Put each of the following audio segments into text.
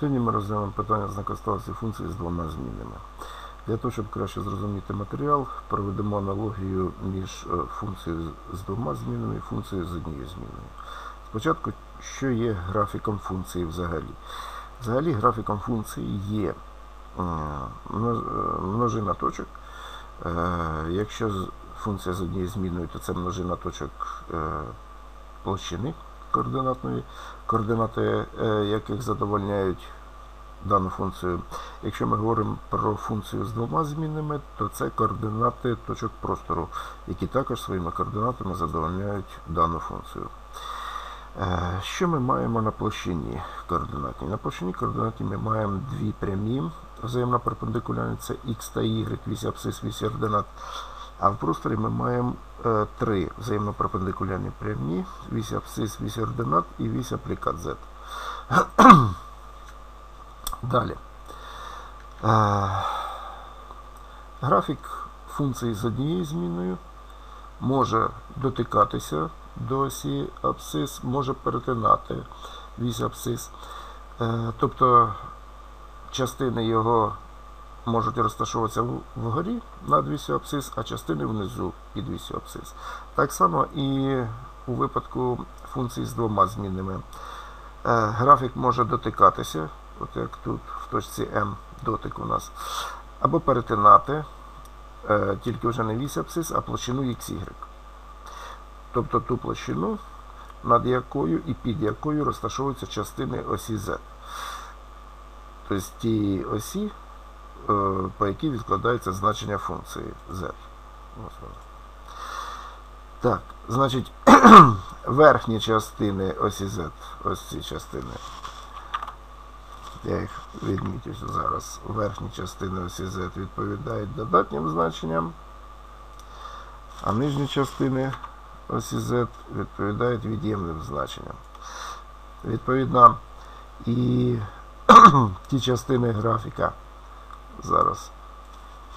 Сьогодні ми розглянемо питання знакоставості функції з двома змінами. Для того, щоб краще зрозуміти матеріал, проведемо аналогію між е, функцією з двома змінами і функцією з однією зміною. Спочатку, що є графіком функції взагалі? Взагалі графіком функції є е, е, множина точок. Якщо функція з однією зміною, то це множина точок площини координатної, координати е, яких задовольняють дану функцію. Якщо ми говоримо про функцію з двома змінними, то це координати точок простору, які також своїми координатами задовольняють дану функцію. Е, Що ми маємо на площині координатній? На площині координатній ми маємо дві прямі взаємно перпендикулярні, це x та y, вісь абсцис, вісь ординат. А в просторі ми маємо е, три взаємно перпендикулярні прямі, вісь абсцис, вісь ординат і вісь аплікат z. Далі. Е, графік функції з однією зміною може дотикатися до осі абсцис, може перетинати вісь абсцис. Е, тобто частини його можуть розташовуватися вгорі над вісю абсцис, а частини внизу під вісю абсцис. Так само і у випадку функцій з двома змінними. Е, Графік може дотикатися, от як тут в точці М дотик у нас, або перетинати е, тільки вже не вісь абсцис, а площину XY. Тобто ту площину, над якою і під якою розташовуються частини осі Z. Тобто ті осі, по якій відкладається значення функції z. Так, значить, верхні частини осі z, ось ці частини. Я їх відмітив зараз. Верхні частини осі z відповідають додатнім значенням, а нижні частини осі z відповідають від'ємним значенням. Відповідно, і ті частини графіка. Зараз.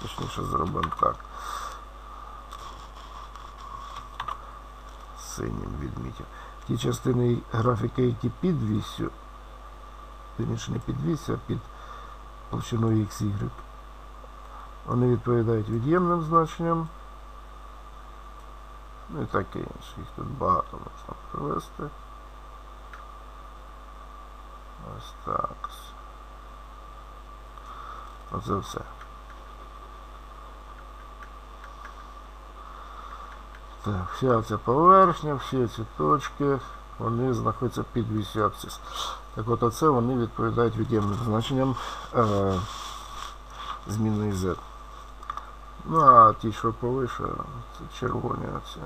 Точніше зробимо так. Синім відмітив. Ті частини графіки, які під вісю, вірніше не під вісю, а під площиною XY, вони відповідають від'ємним значенням. Ну і таке інше. Їх тут багато можна привести. Ось так. Оце все. Так, вся ця поверхня, всі ці точки, вони знаходяться під вісю абсцис. Так от оце вони відповідають від'ємним значенням е, змінної Z. Ну а ті, що повише, це червоні оці.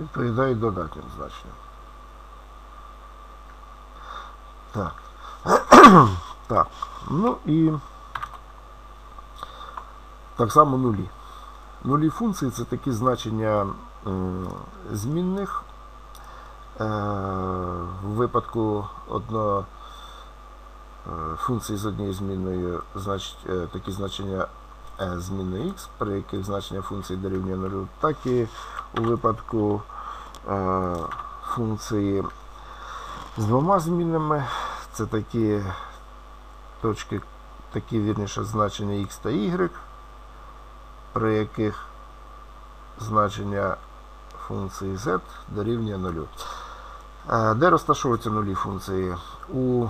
Відповідають додатнім значенням. Так. так. Ну і так само нулі. Нулі функції це такі значення змінних. Е, в випадку одно е, функції з однією змінною значить е, такі значення зміни x, при яких значення функції дорівнює нулю, так і у випадку функції з двома змінами це такі точки, такі вірніше значення x та y, при яких значення функції z дорівнює нулю. Де розташовуються нулі функції? У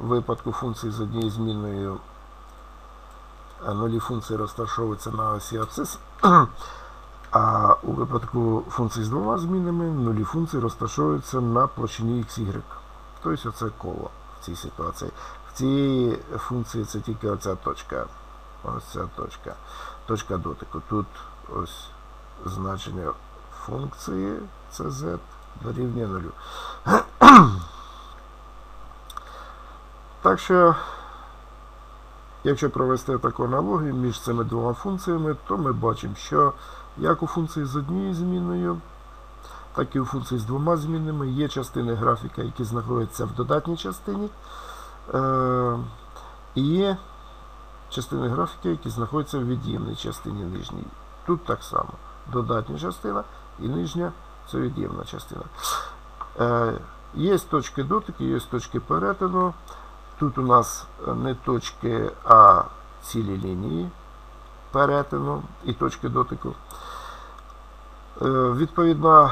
випадку функції з однією зміною нулі функції розташовуються на осі абсцис, а у випадку функції з двома змінами нулі функції розташовуються на площині xy. Тобто оце коло в цій ситуації. В цій функції це тільки оця точка. Ось ця точка. Точка дотику. Тут ось значення функції це z дорівнює нулю. Так що, якщо провести таку аналогію між цими двома функціями, то ми бачимо, що як у функції з однією зміною, так і у функції з двома змінами є частини графіка, які знаходяться в додатній частині. Е, і є частини графіки, які знаходяться в від'ємній частині нижній. Тут так само. Додатня частина і нижня це від'ємна частина. Е, Є точки дотики, є точки перетину. Тут у нас не точки, а цілі лінії перетину і точки дотику. Е, Відповідно,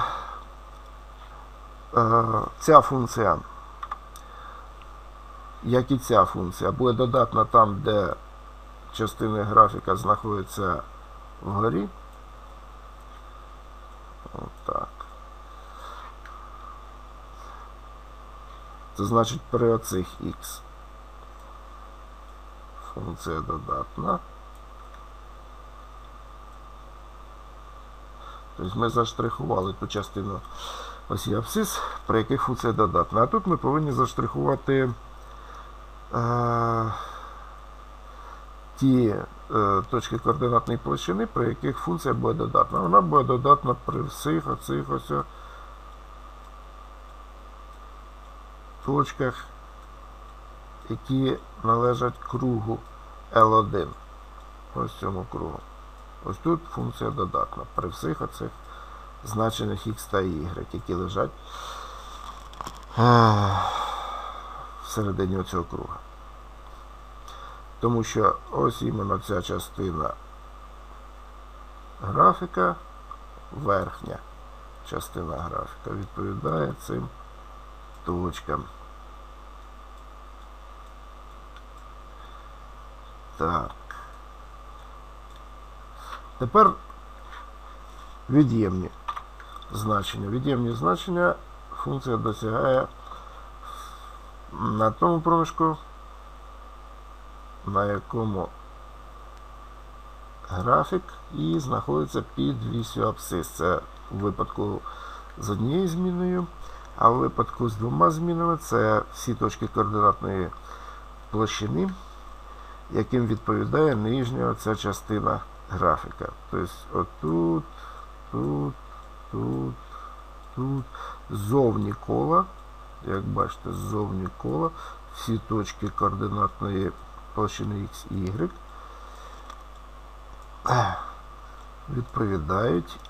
ця функція, як і ця функція, буде додатна там, де частини графіка знаходяться вгорі. Отак. Це значить при оцих х. Функція додатна. Тобто ми заштрихували ту частину осі абсцис, при яких функція додатна. А тут ми повинні заштрихувати е, ті е, точки координатної площини, при яких функція буде додатна. Вона буде додатна при всіх оцих ось точках, які належать кругу L1. Ось цьому кругу. Ось тут функція додатна при всіх оцих значеннях x та y, які лежать всередині цього круга. Тому що ось іменно ця частина графіка, верхня частина графіка відповідає цим точкам. Так. Тепер від'ємні значення. Від'ємні значення функція досягає на тому проміжку, на якому графік і знаходиться під вісю абсцис. Це у випадку з однією зміною, а в випадку з двома змінами це всі точки координатної площини, яким відповідає нижня ця частина графіка. Тобто отут, тут, тут, тут, зовні кола, як бачите, зовні кола, всі точки координатної площини X і Y відповідають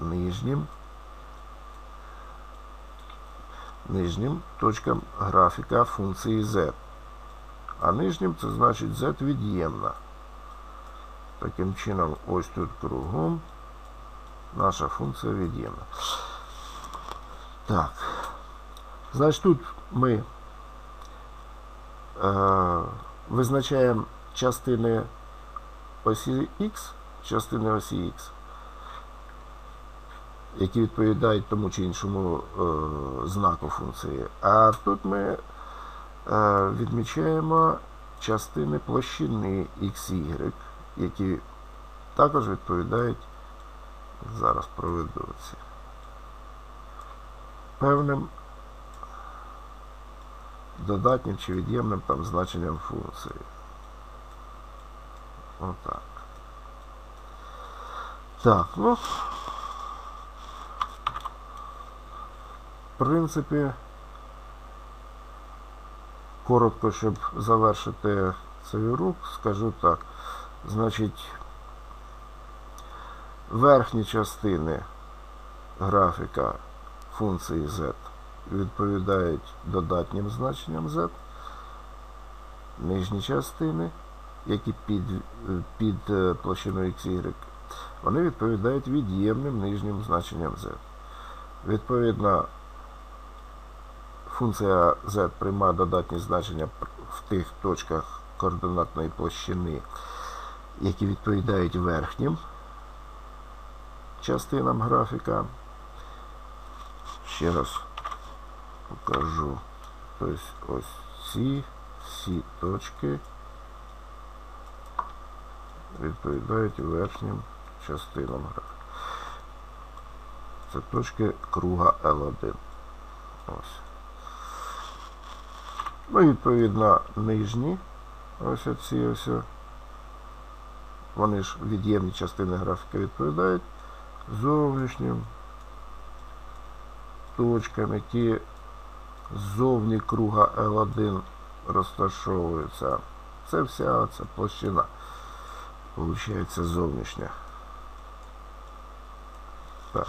нижнім нижнім точкам графіка функції z. А нижнім це значить z від'ємна. Таким чином, ось тут кругом наша функція від'ємна. Так. Значить, тут ми е, визначаємо частини осі X, частини осі X, які відповідають тому чи іншому е, знаку функції. А тут ми е, відмічаємо частини площини XY, які також відповідають, зараз проведу ці, певним додатнім чи від'ємним там значенням функції. Отак. Так, ну, в принципі, коротко, щоб завершити цей урок, скажу так. Значить, верхні частини графіка функції z відповідають додатнім значенням z. Нижні частини, які під, під е, площиною XY, вони відповідають від'ємним нижнім значенням z. Відповідно, функція z приймає додатні значення в тих точках координатної площини, які відповідають верхнім частинам графіка. Ще раз покажу. Тобто ось ці всі точки відповідають верхнім частинам графіка. Це точки круга L1. Ось. Ну, відповідно, нижні. Ось оці ось. Вони ж від'ємні частини графіка відповідають зовнішнім точкам, які ззовні круга L1 розташовуються. Це вся ця площина. Получається зовнішня. Так.